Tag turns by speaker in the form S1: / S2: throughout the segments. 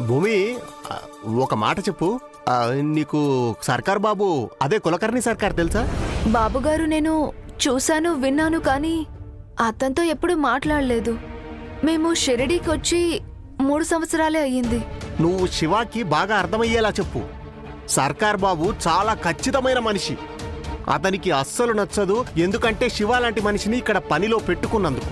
S1: భూమి ఒక మాట చెప్పు. నీకు సర్కార్ బాబు అదే కులకర్ణి సర్కార్ తెలుసా?
S2: బాబుగారు నేను చూశాను విన్నాను కానీ అతనితో ఎప్పుడు మాట్లాడలేదు. మేము షిరిడీకి వచ్చి మూడు సంవత్సరాలే అయ్యింది.
S1: నువ్వు శివాకి బాగా అర్థమయ్యేలా చెప్పు. సర్కార్ బాబు చాలా ఖచ్చితమైన మనిషి. అతనికి అస్సలు నచ్చదు ఎందుకంటే శివ లాంటి మనిషిని ఇక్కడ పనిలో పెట్టుకున్నందుకు.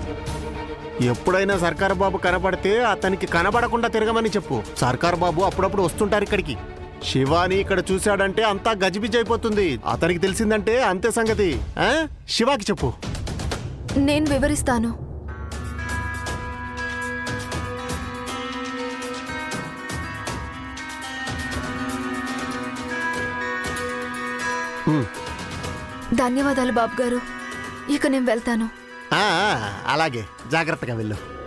S1: ఎప్పుడైనా సర్కార్ బాబు కనపడితే అతనికి కనబడకుండా తిరగమని చెప్పు. సర్కార్ బాబు అప్పుడప్పుడు వస్తుంటారు ఇక్కడికి. శివాని ఇక్కడ చూశాడంటే అంతా గజిబిజి అయిపోతుంది అతనికి తెలిసిందంటే అంతే సంగతి. ఆ? శివాకి చెప్పు.
S2: నేను వివరిస్తాను. ధన్యవాదాలు బాబు గారు ఇక నేను వెళ్తాను.
S1: అలాగే. జాగ్రత్తగా వెళ్ళు.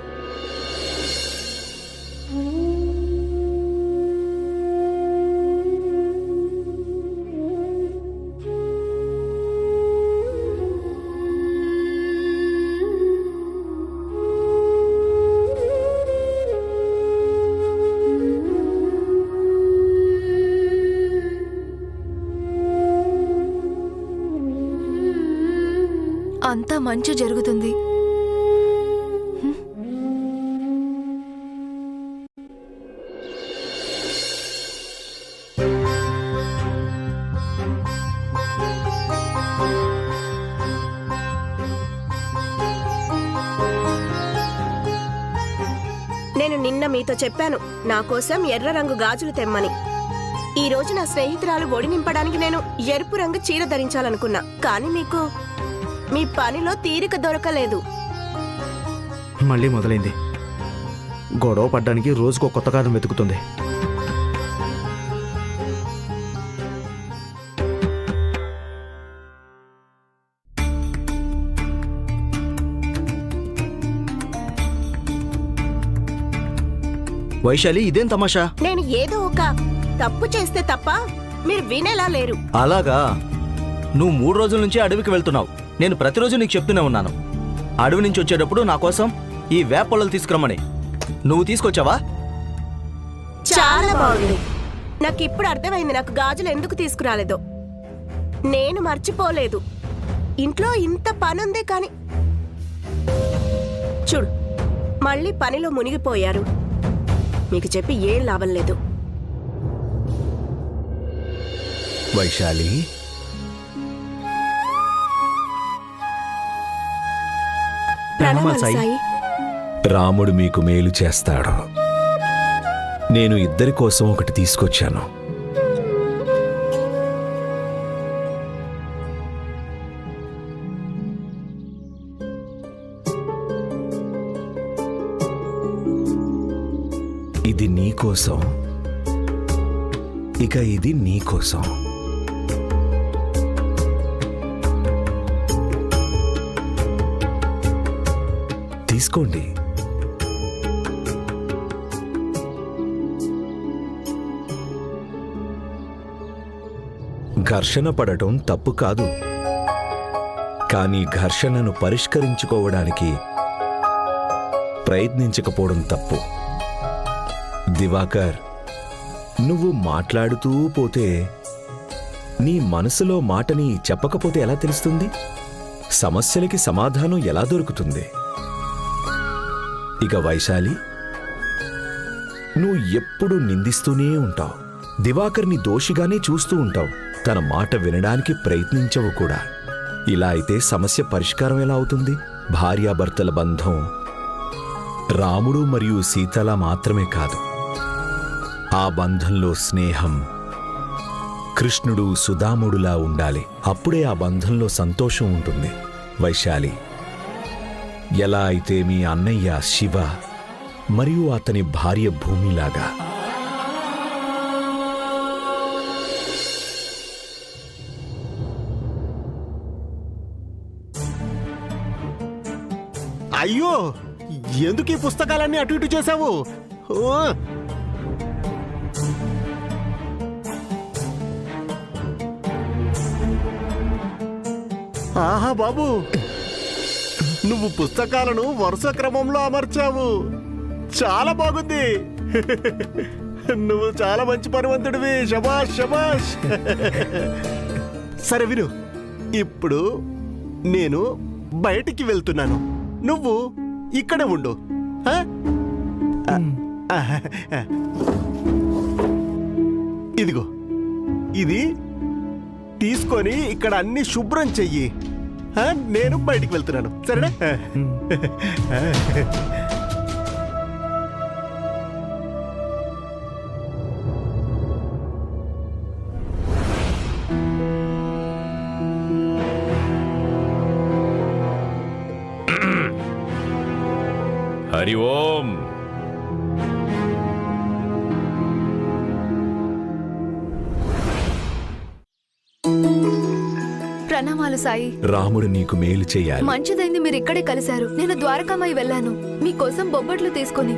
S2: అంతా మంచి జరుగుతుంది.
S3: నేను నిన్న మీతో చెప్పాను నా కోసం ఎర్ర రంగు గాజులు తెమ్మని. ఈ రోజు నా స్నేహితురాలు ఒడి నింపడానికి నేను ఎరుపు రంగు చీర ధరించాలనుకున్నా కానీ మీకు మీ పనిలో తీరిక దొరకలేదు.
S4: మళ్ళీ మొదలైంది. గొడవ పడ్డానికి రోజుకో కొత్త కారణం వెతుకుతుంది. వైశాలి ఇదేం తమాషా?
S3: నేను ఏదో ఒక తప్పు చేస్తే తప్ప మీరు వినేలా లేరు.
S4: అలాగా? నువ్వు మూడు రోజుల నుంచి అడవికి వెళ్తున్నావు. నేను ప్రతిరోజు నీకు చెప్తూనే ఉన్నాను. అడవి నుంచి వచ్చేటప్పుడు నా కోసం ఈ వేప పొలాలు తీసుకురమ్మని. నువ్వు తీసుకొచ్చావా?
S3: చాలా బాగుంది. నాకు ఇప్పుడు అర్థమైంది నాకు గాజులు ఎందుకు తీసుకురాలేదో. నేను మర్చిపోలేదు. ఇంట్లో ఇంత పనుంది కానీ. చూడు మళ్ళీ పనిలో మునిగిపోయారు. మీకు చెప్పి ఏం లాభం లేదు.
S5: వైశాలి
S3: ప్రణామాలు
S4: సాయి.
S3: సాయి.
S5: రాముడు మీకు మేలు చేస్తాడు. నేను ఇద్దరి కోసం ఒకటి తీసుకొచ్చాను. ఇది నీ కోసం. ఇక ఇది నీ తీసుకోండి. ఘర్షణ పడటం తప్పు కాదు. కానీ ఘర్షణను పరిష్కరించుకోవడానికి ప్రయత్నించకపోవడం తప్పు. దివాకర్ నువ్వు మాట్లాడుతూ పోతే నీ మనసులో మాటని చెప్పకపోతే ఎలా తెలుస్తుంది? సమస్యలకి సమాధానం ఎలా దొరుకుతుంది? ఇక వైశాలి నువ్వు ఎప్పుడు నిందిస్తూనే ఉంటావు. దివాకర్ని దోషిగానే చూస్తూ ఉంటావు. తన మాట వినడానికి ప్రయత్నించవు కూడా. ఇలా అయితే సమస్య పరిష్కారం ఎలా అవుతుంది? భార్యాభర్తల బంధం రాముడు మరియు సీతలా మాత్రమే కాదు. ఆ బంధంలో స్నేహం కృష్ణుడు సుధాముడులా ఉండాలి. అప్పుడే ఆ బంధంలో సంతోషం ఉంటుంది. వైశాలి ఎలా అయితే మీ అన్నయ్య శివ మరియు అతని భార్య భూమిలాగా
S1: అయ్యో ఎందుకు ఈ పుస్తకాలన్నీ అటు ఇటు చేశావు ఓ! ఆహా బాబు నువ్వు పుస్తకాలను వరుస క్రమంలో అమర్చావు. చాలా బాగుంది. నువ్వు చాలా మంచి పనివంతుడివి. శబాష్ శబాష్ సరే విను. ఇప్పుడు నేను బయటికి వెళ్తున్నాను. నువ్వు ఇక్కడే ఉండు. ఇదిగో. ఇది తీసుకొని ఇక్కడ అన్ని శుభ్రం చెయ్యి. నేను బయటికి వెళ్తున్నాను. సరేనా?
S6: హరి ఓం.
S2: సాయి.
S5: రాముడు నీకు మేలు చెయ్యాలి
S2: మంచిదైంది మీరు ఇక్కడే కలిశారు. నేను ద్వారకామాయి వెళ్ళాను. మీకోసం బొబ్బట్లు తీసుకొని.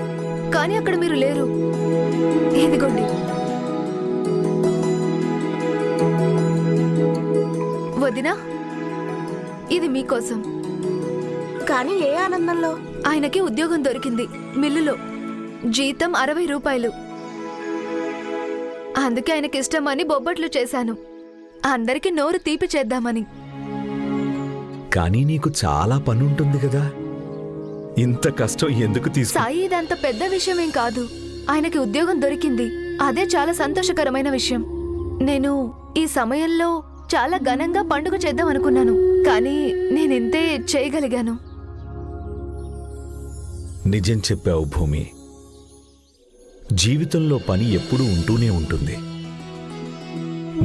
S2: కానీ అక్కడ మీరు లేరు. ఇదిగోండి. వదినా ఇది మీకోసం.
S3: కానీ ఏ ఆనందంలో?
S2: ఆయనకి ఉద్యోగం దొరికింది. మిల్లులో. జీతం అరవై రూపాయలు. అందుకే ఆయనకి ఇష్టమని బొబ్బట్లు చేశాను. అందరికి నోరు తీపి చేద్దామని.
S5: కానీ నీకు చాలా పనుంటుంది కదా. ఇంత కష్టం ఎందుకు తీసుకు?
S2: సాయి ఇదంత పెద్ద విషయమేం కాదు. ఆయనకి ఉద్యోగం దొరికింది. అదే చాలా సంతోషకరమైన విషయం. నేను ఈ సమయంలో చాలా ఘనంగా పండుగ చేద్దాం అనుకున్నాను. కానీ నేనింతే చేయగలిగాను.
S5: నిజం చెప్పావు భూమి. జీవితంలో పని ఎప్పుడూ ఉంటూనే ఉంటుంది.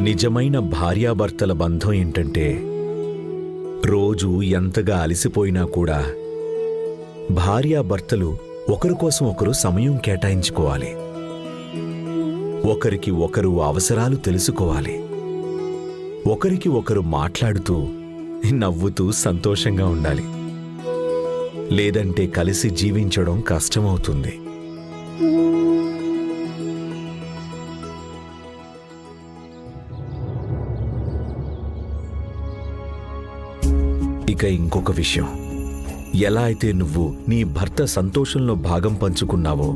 S5: నిజమైన భార్యాభర్తల బంధం ఏంటంటే రోజు ఎంతగా అలసిపోయినా కూడా భార్యాభర్తలు ఒకరి కోసం ఒకరు సమయం కేటాయించుకోవాలి. ఒకరికి ఒకరు అవసరాలు తెలుసుకోవాలి. ఒకరికి ఒకరు మాట్లాడుతూ నవ్వుతూ సంతోషంగా ఉండాలి. లేదంటే కలిసి జీవించడం కష్టమవుతుంది. ఇక ఇంకొక విషయం. ఎలా అయితే నువ్వు నీ భర్త సంతోషంలో భాగం పంచుకున్నావో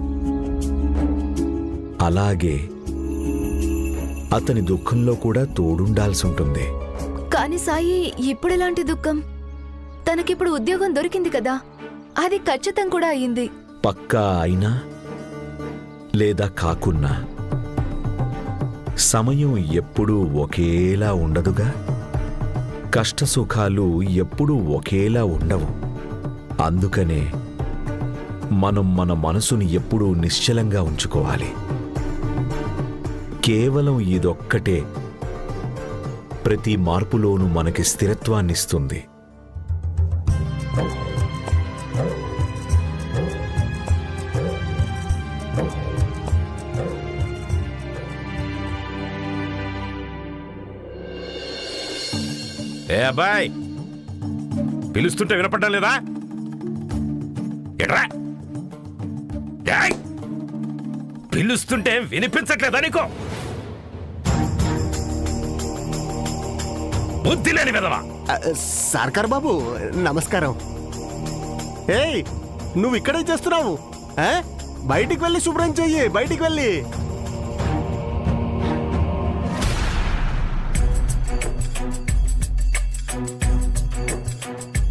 S5: అలాగే అతని దుఃఖంలో కూడా తోడుండాల్సి ఉంటుంది.
S2: కానీ సాయి ఇప్పుడెలాంటి దుఃఖం? తనకిప్పుడు ఉద్యోగం దొరికింది కదా అది ఖచ్చితం కూడా అయ్యింది
S5: పక్కా అయినా లేదా కాకున్నా సమయం ఎప్పుడూ ఒకేలా ఉండదుగా? కష్టసుఖాలు ఎప్పుడూ ఒకేలా ఉండవు. అందుకనే మనం మన మనసుని ఎప్పుడూ నిశ్చలంగా ఉంచుకోవాలి. కేవలం ఇదొక్కటే ప్రతి మార్పులోనూ మనకి స్థిరత్వాన్నిస్తుంది.
S6: అబ్బాయ్ పిలుస్తుంటే వినపడ్డం లేదా? ఎట్రా? పిలుస్తుంటే వినిపించట్లేదా నీకో? బుద్ధి లేని విధవా.
S1: సార్కార్ సర్కార్ బాబు నమస్కారం. ఏయ్ నువ్వు ఇక్కడే చేస్తున్నావు బయటికి వెళ్ళి శుభ్రం చెయ్యి బయటికి వెళ్ళి.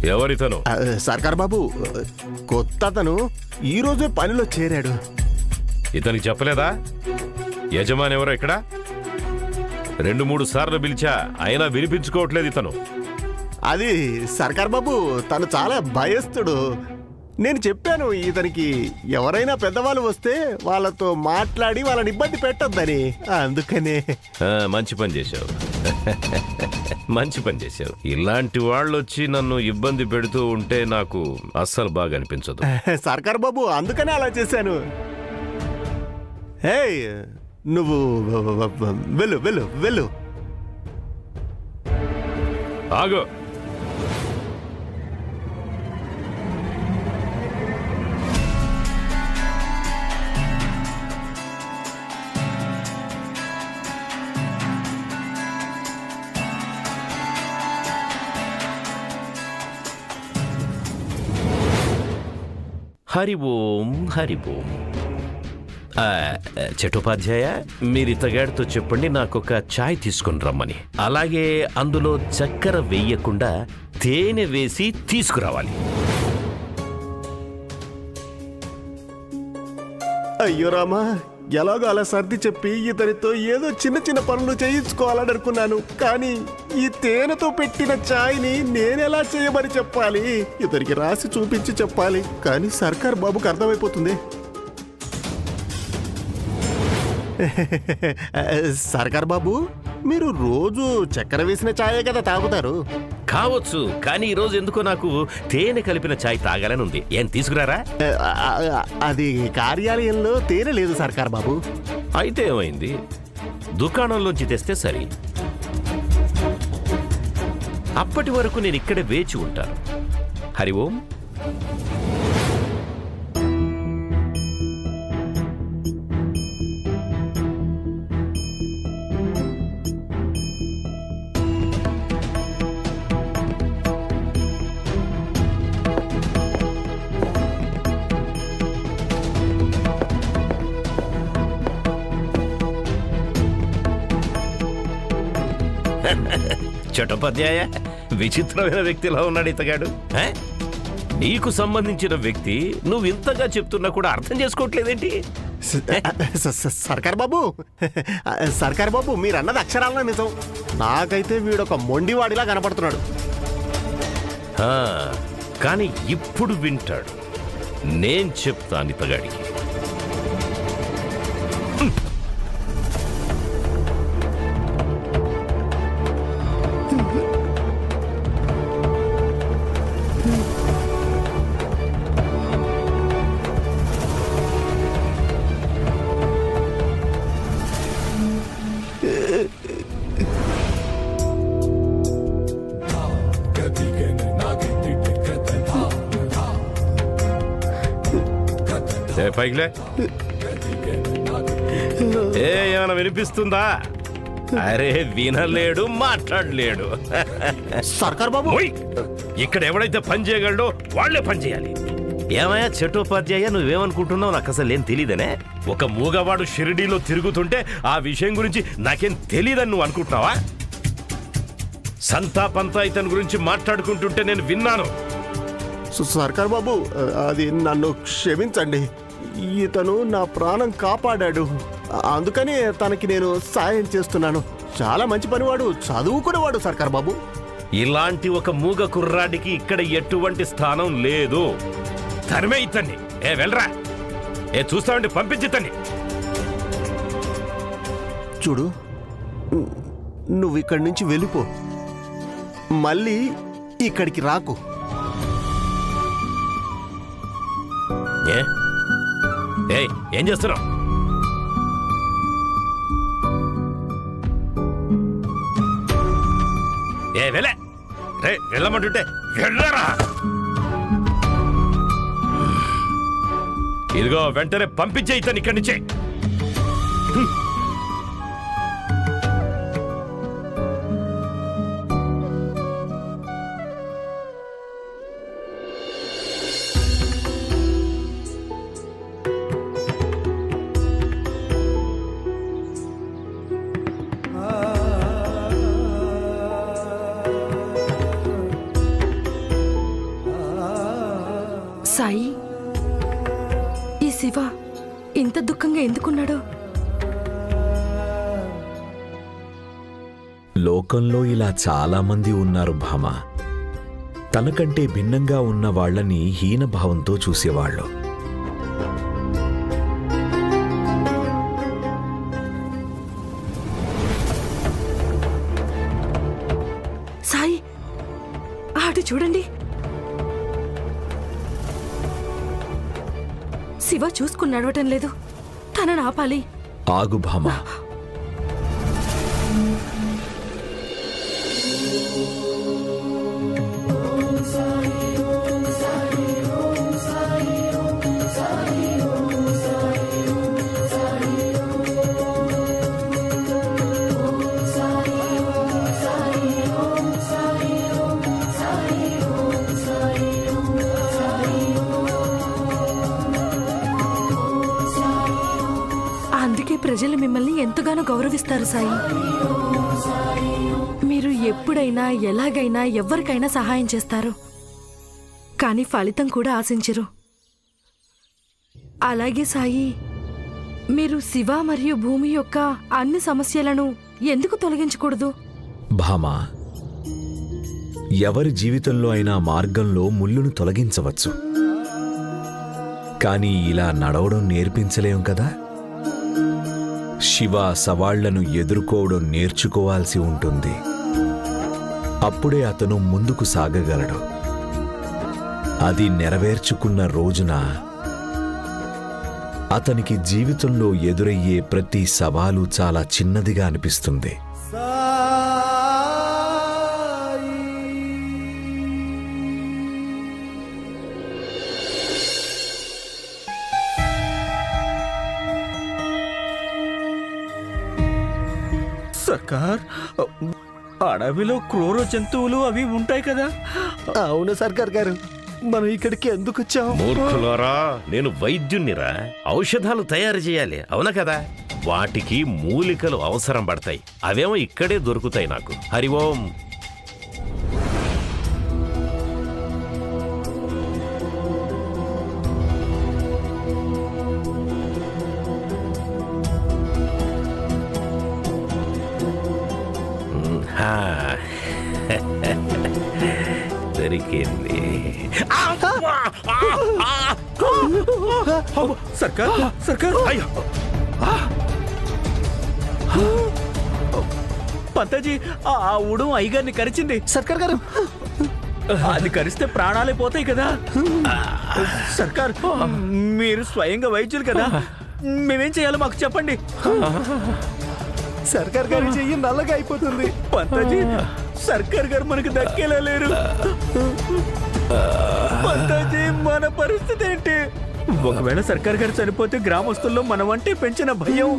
S6: ఎవరితను?
S1: ఆ, సర్కార్ బాబు కొత్త అతను ఈ రోజే పనిలో చేరాడు.
S6: ఇతనికి చెప్పలేదా? యజమాని ఎవరో ఇక్కడ? రెండు మూడు సార్లు పిలిచా అయినా వినిపించుకోవట్లేదు ఇతను.
S1: అది సర్కార్ బాబు తను చాలా భయస్తుడు నేను చెప్పాను ఇతనికి ఎవరైనా పెద్దవాళ్ళు వస్తే వాళ్ళతో మాట్లాడి వాళ్ళని ఇబ్బంది పెట్టొద్దని. అందుకనే.
S6: ఆ, మంచి పని చేశావు. మంచి పని చేశావు. ఇలాంటి వాళ్ళు వచ్చి నన్ను ఇబ్బంది పెడుతూ ఉంటే నాకు అస్సలు బాగా అనిపించదు.
S1: సర్కార్ బాబు అందుకనే అలా చేశాను. హే నువ్వు వెళ్ళు వెళ్ళు వెళ్ళు.
S6: ఆగు. హరి ఓం హరి ఓం. చటోపాధ్యాయ మీరు ఇతగాడితో చెప్పండి నాకు ఒక చాయ్ తీసుకుని రమ్మని. అలాగే అందులో చక్కెర వేయకుండా తేనె వేసి తీసుకురావాలి.
S1: అయ్యో రామా ఎలాగో అలా సర్ది చెప్పి ఇతనితో ఏదో చిన్న చిన్న పనులు చేయించుకోవాలని అనుకున్నాను కానీ ఈ తేనెతో పెట్టిన చాయ్ని నేనెలా చేయమని చెప్పాలి? ఇతనికి రాసి చూపించి చెప్పాలి. కానీ సర్కార్ బాబుకి అర్థమైపోతుంది. సర్కార్ బాబు మీరు రోజు చక్కెర వేసిన ఛాయే కదా తాగుతారు.
S6: కావచ్చు కానీ ఈ రోజు ఎందుకో నాకు తేనె కలిపిన చాయ్ తాగాలని ఉంది ఏం తీసుకురారా
S1: అది కార్యాలయంలో తేనె లేదు సర్కార్ బాబు.
S6: అయితే ఏమైంది? దుకాణంలోంచి తెస్తే సరి. అప్పటి వరకు నేను ఇక్కడే వేచి ఉంటాను. హరి ఓం. చటోపాధ్యాయ విచిత్రమైన వ్యక్తిలా ఉన్నాడు ఇతగాడు? నీకు సంబంధించిన వ్యక్తి నువ్వు ఇంతగా చెప్తున్నా కూడా అర్థం చేసుకోవట్లేదేంటి?
S1: సర్కార్ బాబు. సర్కార్ బాబు మీరు అన్నది అక్షరాల నిజం. నాకైతే వీడొక మొండివాడిలా కనపడుతున్నాడు.
S6: కానీ ఇప్పుడు వింటాడు. నేను చెప్తాను ఇతగాడికి. పైకిలే. ఏ ఏమైనా వినిపిస్తుందా? అరే వినలేడు మాట్లాడలేడు.
S1: సర్కార్ బాబు!
S6: ఇక్కడ ఎవడైతే పని చేయగలడో వాళ్ళే పని చేయాలి. ఏమయ్యా చట్టోపాధ్యాయ నువ్వేమనుకుంటున్నావు? నాకు అసలు ఏం తెలియదనే ఒక మూగవాడు షిరిడీలో తిరుగుతుంటే ఆ విషయం గురించి నాకేం తెలియదని నువ్వు అనుకుంటున్నావా? సంతా పంతా ఇతని గురించి మాట్లాడుకుంటుంటే నేను విన్నాను.
S1: స- సర్కార్ బాబు అది నన్ను క్షమించండి. ఇతను నా ప్రాణం కాపాడాడు. అందుకని తనకి నేను సాయం చేస్తున్నాను. చాలా మంచి పనివాడు చదువుకునేవాడు సర్కార్ బాబు.
S6: ఇలాంటి ఒక మూగ కుర్రాడికి ఇక్కడ ఎటువంటి స్థానం లేదు. తరిమే ఇతన్ని. ఏ వెళ్ళరా. ఏ చూస్తామండి పంపించితన్ని
S1: చూడు ను- నువ్వు ఇక్కడి నుంచి వెళ్ళిపో. మళ్ళీ ఇక్కడికి రాకు.
S6: ఏ? ఏయ్ ఏం చేస్తున్నావు ఏ వెళ్ళే. రే వెళ్ళమంటుంటే వెళ్ళరా. ఇదిగో వెంటనే పంపించే ఇతను ఇక్కడి నుంచే.
S7: ఇంత దుఃఖంగా ఎందుకున్నాడో?
S5: లోకంలో ఇలా చాలా మంది ఉన్నారు భామ. తనకంటే భిన్నంగా ఉన్న వాళ్ళని హీనభావంతో చూసేవాళ్ళు.
S7: నడవటం లేదు. తనని ఆపాలి.
S5: ఆగు భామ.
S7: నన్ను గౌరవిస్తారు సాయి. మీరు ఎప్పుడైనా ఎలాగైనా ఎవరికైనా సహాయం చేస్తారు. కానీ ఫలితం కూడా ఆశించరు. అలాగే సాయి మీరు శివ మరియు భూమి యొక్క అన్ని సమస్యలను ఎందుకు తొలగించకూడదు?
S5: భామా ఎవరి జీవితంలో అయినా మార్గంలో ముళ్ళును తొలగించవచ్చు. కానీ ఇలా నడవడం నేర్పించలేం కదా? శివ సవాళ్ళను ఎదుర్కోవడం నేర్చుకోవాల్సి ఉంటుంది. అప్పుడే అతను ముందుకు సాగగలడు. అది నెరవేర్చుకున్న రోజున అతనికి జీవితంలో ఎదురయ్యే ప్రతి సవాలు చాలా చిన్నదిగా అనిపిస్తుంది.
S8: సర్కార్ అడవిలో క్రూర జంతువులు అవి ఉంటాయి కదా?
S4: అవును సర్కార్ గారు మనం ఇక్కడికి ఎందుకు వచ్చాం?
S6: మూర్ఖులారా నేను వైద్యున్నిరా ఔషధాలు తయారు చేయాలి అవునా కదా? వాటికి మూలికలు అవసరం పడతాయి. అవేమో ఇక్కడే దొరుకుతాయి నాకు. హరి ఓం. దొరికింది.
S8: సర్కార్ సర్కార్. పంతాజీ ఆ ఆ ఉడం అయ్యగారిని కరిచింది.
S4: సర్కార్ గారు.
S8: అది కరిస్తే ప్రాణాలే పోతాయి కదా. సర్కార్ మీరు స్వయంగా వైద్యులు కదా. మేమేం చేయాలో మాకు చెప్పండి.
S4: సర్కార్ గారి చెయ్యి నల్లగా అయిపోతుంది.
S8: పంతాజీ సర్కార్ గారు మనకు దక్కేలా లేరు. పంతాజీ మన పరిస్థితి ఏంటి? ఒకవేళ సర్కార్ గారు చనిపోతే గ్రామస్తుల్లో మన వంటి పెంచిన భయం.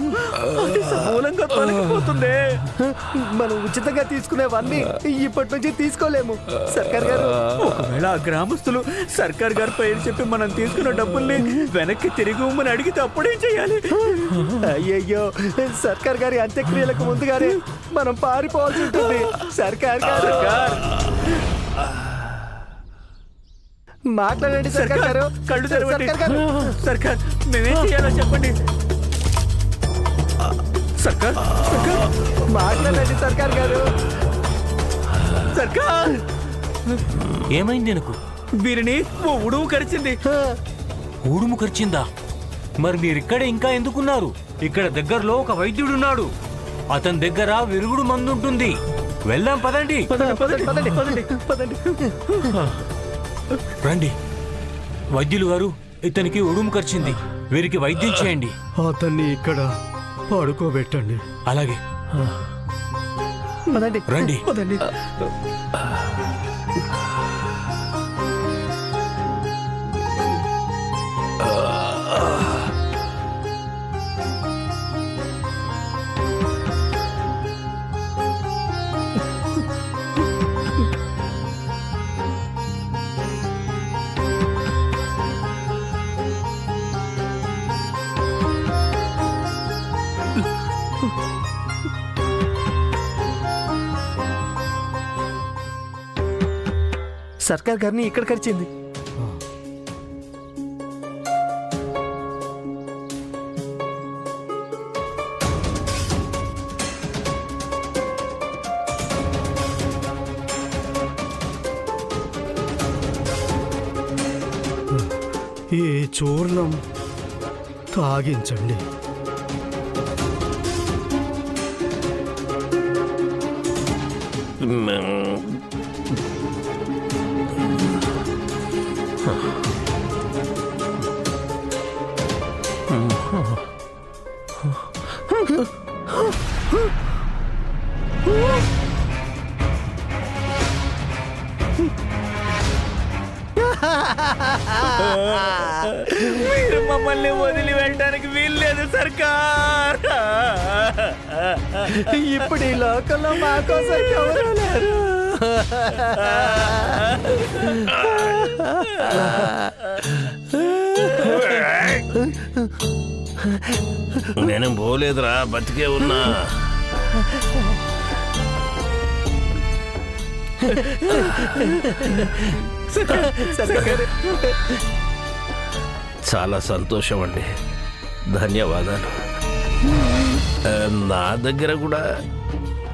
S8: అది సమూలంగా తొలగిపోతుంది
S4: మనం ఉచితంగా తీసుకునేవన్నీ ఇప్పటి నుంచి తీసుకోలేము. సర్కార్ గారు.
S8: ఒకవేళ ఆ గ్రామస్తులు సర్కార్ గారి పేరు చెప్పి మనం తీసుకున్న డబ్బుల్ని వెనక్కి తిరిగి ఇవ్వమని అడిగితే అప్పుడేం చేయాలి?
S4: అయ్యయ్యో సర్కార్ గారి అంత్యక్రియలకు ముందుగానే మనం పారిపోవాల్సి ఉంటుంది. సర్కార్ గారు. మాట్లాడండి సర్కార్ గారు.
S8: కళ్ళు తెరవండి.
S4: సర్కార్
S8: మేమేం చేయాలో చెప్పండి. సర్కార్ సర్కార్.
S4: మాట్లాడండి సర్కార్ గారు.
S8: సర్కార్.
S9: ఏమైంది నాకు?
S8: వీరిని ఓ ఉడువు కరిచింది.
S9: ఊడుము ఖర్చిందా మరి మీరిక్కడే ఇంకా ఎందుకున్నారు? ఇక్కడ దగ్గరలో ఒక వైద్యుడున్నాడు. అతని దగ్గర విరుగుడు మందుంటుంది. వెళ్దాం పదండి
S8: పదండి పదండి పదండి పదండి. పదండి.
S9: రండి. వైద్యులు గారు ఇతనికి ఉడుము ఖర్చింది వీరికి వైద్యం చేయండి.
S4: అతన్ని ఇక్కడ పడుకోబెట్టండి.
S9: అలాగే.
S4: పదండి
S9: రండి.
S4: సర్కార్ గారిని ఇక్కడ కరిచింది. ఈ చూర్ణం? తాగించండి.
S8: మీరు మమ్మల్ని వదిలి వెళ్ళడానికి వీల్లేదు సర్కార్.
S4: ఇప్పుడు ఈ లోకంలో మా కోసం ఎవరు లేరు.
S6: నేను పోలేదురా బతికే ఉన్నా. చాలా సంతోషం అండి ధన్యవాదాలు. నా దగ్గర కూడా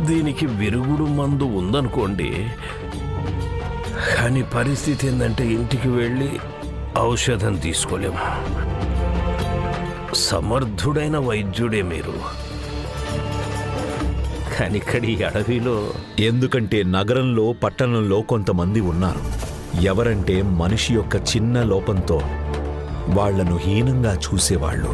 S6: దీనికి విరుగుడు మందు ఉందనుకోండి కానీ పరిస్థితి ఏంటంటే ఇంటికి వెళ్ళి ఔషధం తీసుకోలేము. సమర్థుడైన వైద్యుడే మీరు. కానీ ఇక్కడ ఈ అడవిలో
S5: ఎందుకంటే నగరంలో పట్టణంలో కొంతమంది ఉన్నారు. ఎవరంటే మనిషి యొక్క చిన్న లోపంతో వాళ్ళను హీనంగా చూసేవాళ్ళు.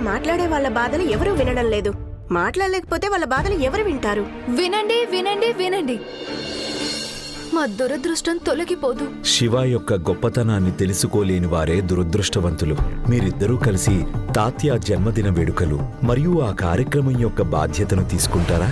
S3: ఇక్కడ మాట్లాడే వాళ్ళ బాధలు ఎవరూ వినడం లేదు. మాట్లాడలేకపోతే వాళ్ళ బాధలు ఎవరు వింటారు?
S2: వినండి వినండి వినండి. మా దురదృష్టం తొలగిపోదు.
S5: శివ యొక్క గొప్పతనాన్ని తెలుసుకోలేని వారే దురదృష్టవంతులు. మీరిద్దరూ కలిసి తాత్య జన్మదిన వేడుకలు మరియు ఆ కార్యక్రమం యొక్క బాధ్యతను తీసుకుంటారా?